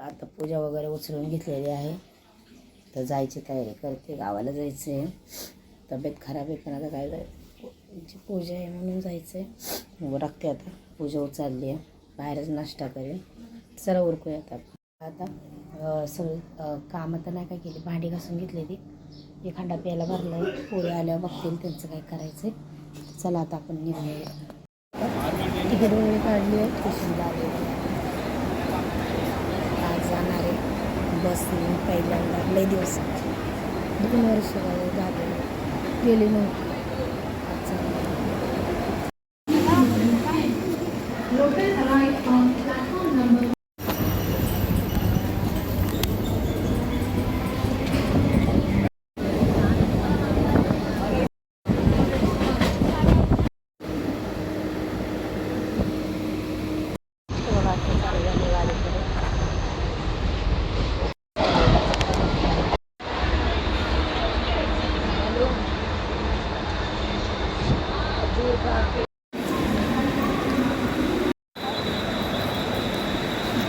आता पूजा वगैरे उचलून घेतलेली आहे. तर जायची तयारी करते गावाला जायचं आहे तब्येत खराब आहे पण आता काय जायची पूजा आहे म्हणून जायचं आहे राखते आता पूजा उचलली आहे. बाहेरच नाश्ता करेन. चला उरकूया आता आता सगळी कामं तर नाही काय केली भांडी घासून घेतली ती. एखादा प्यायला भरलं आहे पोळी आल्यावर बघतील त्यांचं काय करायचं आहे चला आता आपण निघूया. तिकीट वगैरे काढली आहे स्टेशनला आलेली आहे पहिल्यांदा लय दिवस. दोन वर्ष झाले. गेली नव्हती.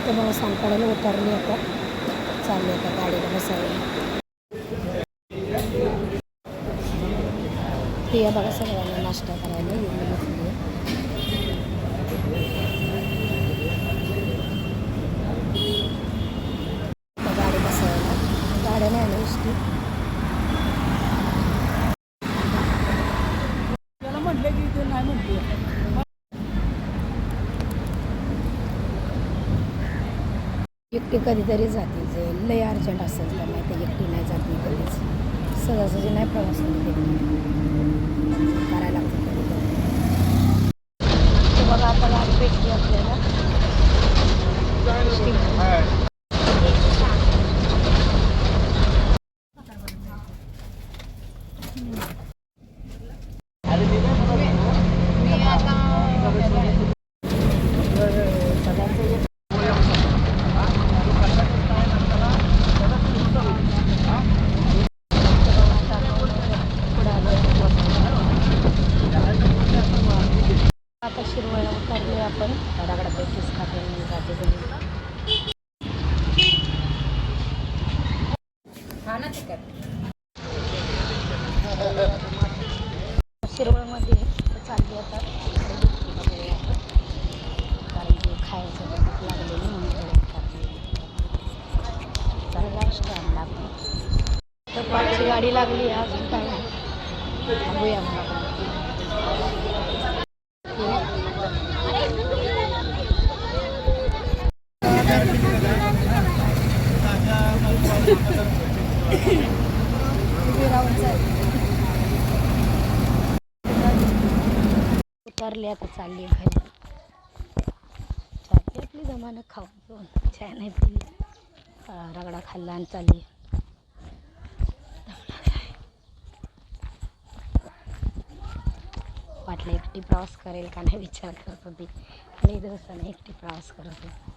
तर मला सांगताना उतरली आता. चालली आता गाडीला बसायला. ते बघा सगळ्यांना नाश्ता करायला येऊन बसली. गाडी बसवायला गाड्या नाही आल्या उष्टी त्याला म्हटलं की ते नाही म्हटलं एकटी कधीतरी जाते जे लय अर्जंट असेल तर नाही तर एकटी नाही जात मी कधीच. सहजासहजी नाही प्रवास करते करायला लागतं बघा आता गाडी भेटली आपल्याला सगळ्यांचं आता उतरले आपण. पैकीच खाते मी जाते घरी शिरवळमध्ये चालली आता. कारण की खायचं भूक लागलेली म्हणून. चालला तर पाचची गाडी लागली अजून काय. थांबूया उतरले आता चालली घरी चालली आपली जमानं खाऊन पिऊन. छान नाही पिली. रगडा खाल्ला आणि चालली वाटलं एकटी प्रवास करेल का नाही विचार करत होती. लई दिवसाने एकटी प्रवास करत होती.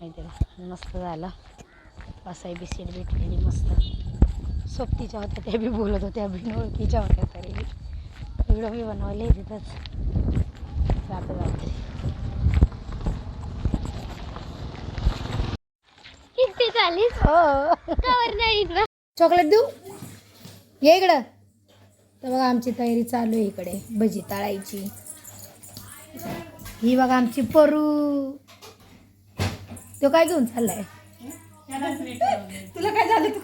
माहिती मस्त झालं. बसाई बी सीट भेटलेली मस्त. सोबतीच्या होत्या त्या बी बोलत होत्या बिनओळखीच्या होत्या तरी व्हिडिओ मी बनवले तिथंच. जातं जाते. चालीस? हो. कवर नाही. चॉकलेट देऊ? ये इकडं. तर बघा आमची तयारी चालू आहे इकडे भजी तळायची. ही बघा आमची परू. तो काय घेऊन चाललाय? तुला काय झालं? तू